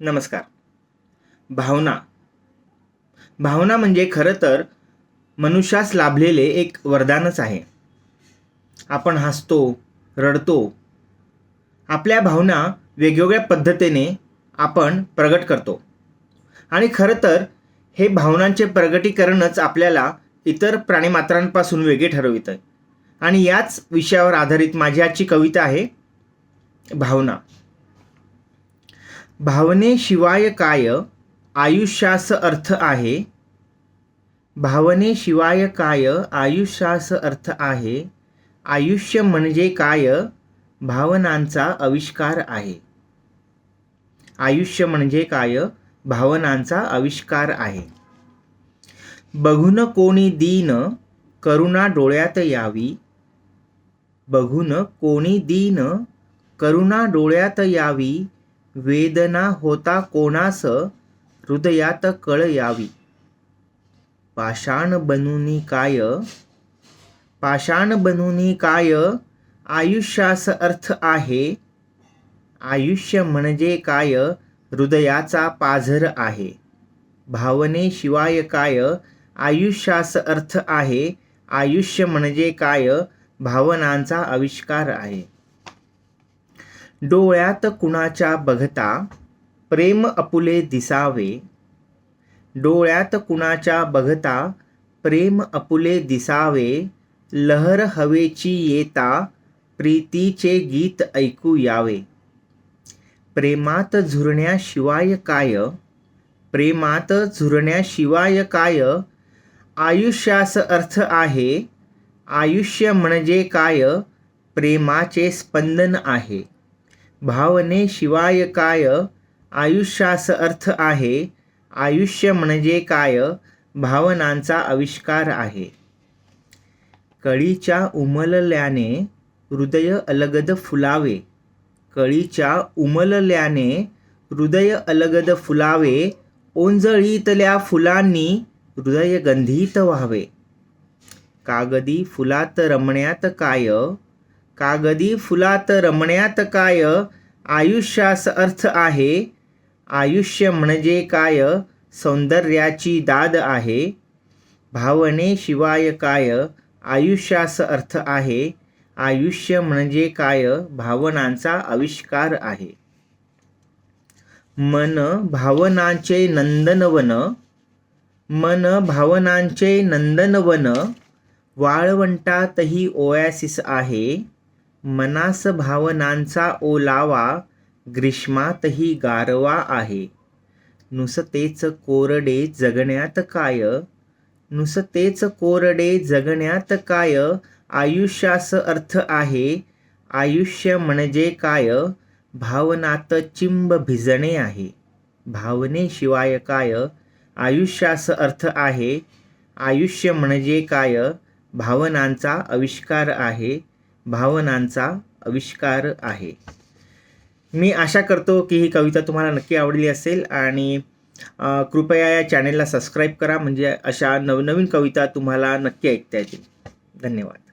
नमस्कार. भावना. भावना म्हणजे खरं तर मनुष्यास लाभलेले एक वरदानच आहे. आपण हसतो रडतो. आपल्या भावना वेगवेगळ्या पद्धतीने आपण प्रगट करतो. आणि खरं तर हे भावनांचे प्रगटीकरणच आपल्याला इतर प्राणीमात्रांपासून वेगळे ठरवितं आणि याच विषयावर आधारित माझी आजची कविता आहे भावना. भावनेशिवाय काय आयुष्यास अर्थ आहे? भावनेशिवाय काय आयुष्यास अर्थ आहे? आयुष्य म्हणजे काय? भावनांचा आविष्कार आहे. आयुष्य म्हणजे काय? भावनांचा आविष्कार आहे. बघून कोणी दीन करुणा डोळ्यात यावी. बघून कोणी दीन करुणा डोळ्यात यावी. वेदना होता कोणास? हृदयात कळ यावी. पाषाण बनूनी काय? पाषाण बनूनी काय? आयुष्यास अर्थ आहे. आयुष्य म्हणजे काय? हृदयाचा पाझर आहे. भावनेशिवाय काय? आयुष्यास अर्थ आहे. आयुष्य म्हणजे काय? भावनांचा आविष्कार आहे. डोळ्यात कुणाच्या बघता प्रेम अपुले दिसावे. डोळ्यात कुणाच्या बघता प्रेम अपुले दिसावे. लहर हवेची येता प्रीतीचे गीत ऐकू यावे. प्रेमात झुरण्याशिवाय काय? प्रेमात झुरण्याशिवाय काय? आयुष्यास अर्थ आहे. आयुष्य म्हणजे काय? प्रेमाचे स्पंदन आहे. भावनेशिवाय काय? आयुष्यास अर्थ आहे. आयुष्य म्हणजे काय? भावनांचा आविष्कार आहे. कळीच्या उमलल्याने हृदय अलगद फुलावे. कळीच्या उमलल्याने हृदय अलगद फुलावे. ओंजळीतल्या फुलांनी हृदय गंधीत व्हावे. कागदी फुलात रमण्यात काय? कागदी फुलात रमण्यात काय आयुष्यास अर्थ आहे? आयुष्य म्हणजे काय? सौंदर्याची दाद आहे. भावनेशिवाय काय? आयुष्यास अर्थ आहे. आयुष्य म्हणजे काय? भावनांचा आविष्कार आहे. मन भावनांचे नंदनवन. मन भावनांचे नंदनवन. वाळवंटातही ओॲसिस आहे. मनास भावनांचा ओलावा ग्रीष्मातही गारवा आहे. नुसतेच कोरडे जगण्यात काय? नुसतेच कोरडे जगण्यात काय? आयुष्यास अर्थ आहे. आयुष्य म्हणजे काय? भावनात चिंब भिजणे आहे. भावनेशिवाय काय? आयुष्यास अर्थ आहे. आयुष्य म्हणजे काय? भावनांचा आविष्कार आहे. भावनांचा आविष्कार आहे. मी आशा करतो की ही कविता तुम्हाला नक्की आवडली असेल आणि कृपया या चॅनेलला सबस्क्राईब करा. म्हणजे अशा नवनवीन कविता तुम्हाला नक्की ऐकता येतील. धन्यवाद.